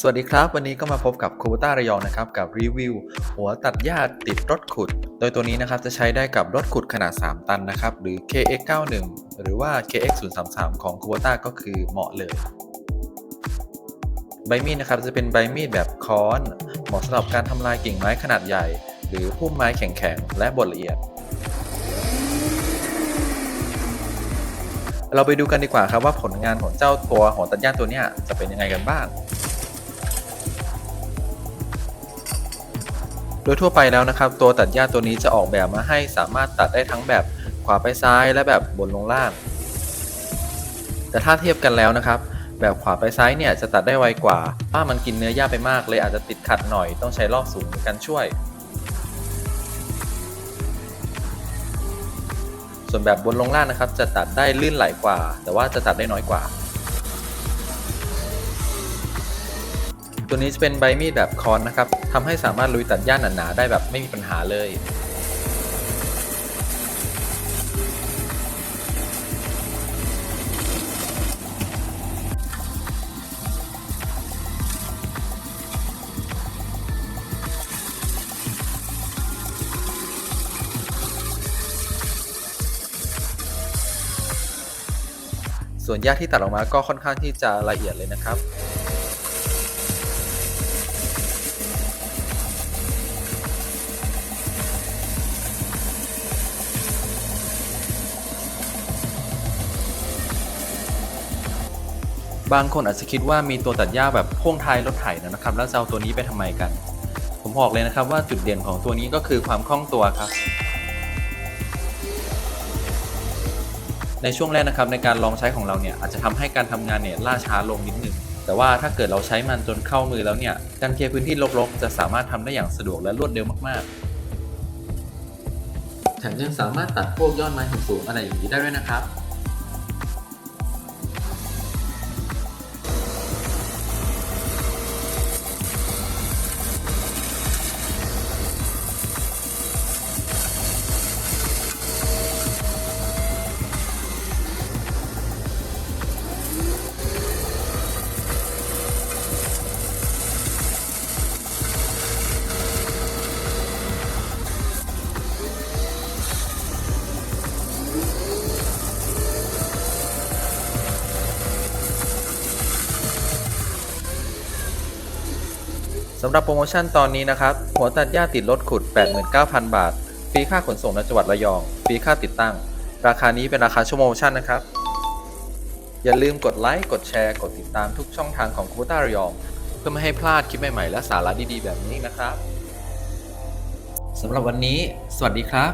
สวัสดีครับ วันนี้ก็มาพบกับคูบต้าระยองนะครับกับรีวิวหัวตัดหญ้าติดรถขุด โดยตัวนี้นะครับจะใช้ได้กับรถขุดขนาด 3 ตันนะครับหรือ KX91 หรือว่า KX033 ของคูบต้าก็คือเหมาะเลย ใบมีดนะครับจะเป็นใบมีดแบบค้อน เหมาะสำหรับการทำลายกิ่งไม้ขนาดใหญ่ หรือพุ่มไม้แข็งๆและบดละเอียดเราไปดูกันดีกว่าครับว่าผลงานของเจ้าตัวหัวตัดหญ้าตัวนี้จะเป็นยังไงกันบ้าง โดยทั่วไปแล้วนะครับ ตัวตัดหญ้าตัวนี้จะออกแบบมาให้สามารถตัดได้ทั้งแบบขวาไปซ้ายและแบบบนลงล่าง แต่ถ้าเทียบกันแล้วนะครับ แบบขวาไปซ้ายเนี่ยจะตัดได้ไวกว่าเพราะมันกินเนื้อหญ้าไปมากเลยอาจจะติดขัดหน่อยต้องใช้รอบสูงในการช่วย ส่วนแบบบนลงล่างนะครับ จะตัดได้ลื่นไหลกว่า แต่ว่าจะตัดได้น้อยกว่า ตัวนี้จะเป็นใบมีดแบบคอนนะครับทำให้สามารถลุยตัดหญ้าหนาๆได้แบบไม่มีปัญหาเลยส่วนหญ้าที่ตัดออกมาก็ค่อนข้างที่จะละเอียดเลยนะครับ บางคนอาจจะคิดว่ามีตัวตัดหญ้าแบบพ่วงท้ายรถไถนะครับ แล้วจะเอาตัวนี้ไปทำไมกัน ผมบอกเลยนะครับว่าจุดเด่นของตัวนี้ก็คือความคล่องตัวครับ ในช่วงแรกนะครับในการลองใช้ของเราเนี่ยอาจจะทำให้การทำงานเนี่ยล่าช้าลงนิดหนึ่งแต่ว่าถ้าเกิดเราใช้มันจนเข้ามือแล้วเนี่ยการเคลียร์พื้นที่รกๆ จะสามารถทำได้อย่างสะดวกและรวดเร็วมากๆ แถมยังสามารถตัดพวกยอดไม้สูงๆอะไรอย่างนี้ได้ด้วยนะครับ สำหรับโปรโมชั่นตอนนี้นะครับ หัวตัดหญ้าติดรถขุด 89,000 บาท ฟรีค่าขนส่งในจังหวัดระยอง ฟรีค่าติดตั้ง ราคานี้เป็นราคาชั่วโมงชั่นนะครับ อย่าลืมกดไลค์ กดแชร์ กดติดตามทุกช่องทางของคูต้าระยอง เพื่อไม่ให้พลาดคลิปใหม่ๆ และสาระดีๆ แบบนี้นะครับ สำหรับวันนี้ สวัสดีครับ